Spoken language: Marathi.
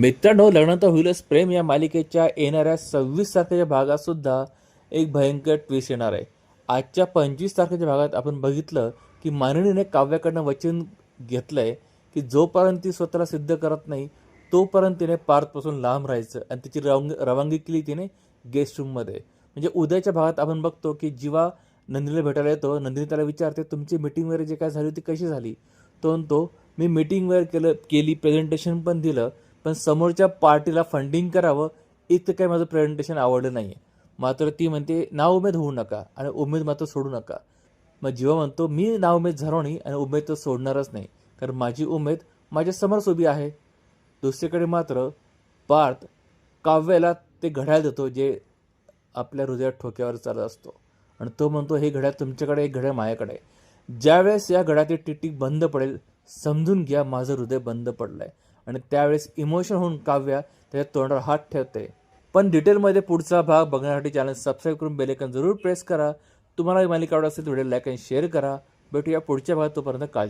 मित्रांनो लग्न तर होईलच प्रेम. या मालिकेच्या येणाऱ्या सव्वीस तारखेच्या भागात सुद्धा एक भयंकर ट्विस्ट येणार आहे. आजच्या पंचवीस तारखेच्या भागात आपण बघितलं की माननीने काव्याकडनं वचन घेतलं आहे की जोपर्यंत ती स्वतःला सिद्ध करत नाही तोपर्यंत तिने पार्थपासून लांब राहायचं आणि तिची रवांग रवानगी केली तिने गेस्ट रूममध्ये म्हणजे उद्याच्या भागात आपण बघतो की जेव्हा नंदिनीला भेटायला येतो. नंदिनी त्याला विचारते तुमची मीटिंग वगैरे जे काय झाली होती कशी झाली? तो म्हणतो मी मीटिंग वगैरे केलं केली प्रेझेंटेशन पण दिलं पण समोरच्या पार्टीला फंडिंग करावं इतकं काही माझं प्रेझेंटेशन आवडलं नाही आहे मात्र ती म्हणते ना उमेद होऊ नका आणि उमेद मात्र सोडू नका. मग जीवा म्हणतो मी ना उमेद झालो नाही आणि उमेद तर सोडणारच नाही कारण माझी उमेद माझ्या समोरच उभी आहे. दुसरीकडे मात्र पार्थ काव्याला ते घड्याळ देतो जे आपल्या हृदयात ठोक्यावर चालत असतो. आणि तो म्हणतो हे घड्याळ तुमच्याकडे एक घड्याळ माझ्याकडे आहे. ज्यावेळेस या घड्यातील टिटीक बंद पडेल समजून घ्या माझं हृदय बंद पडलं आहे आणि त्यावेळेस इमोशन होऊन काव्या त्याच्या तोंडावर हात ठेवते. पण डिटेलमध्ये पुढचा भाग बघण्यासाठी चॅनल सबस्क्राईब करून बेलेकन जरूर प्रेस करा. तुम्हाला मालिका आवडत असेल व्हिडिओ लाईक आणि शेअर करा. भेटूया पुढच्या भागात तोपर्यंत काळजी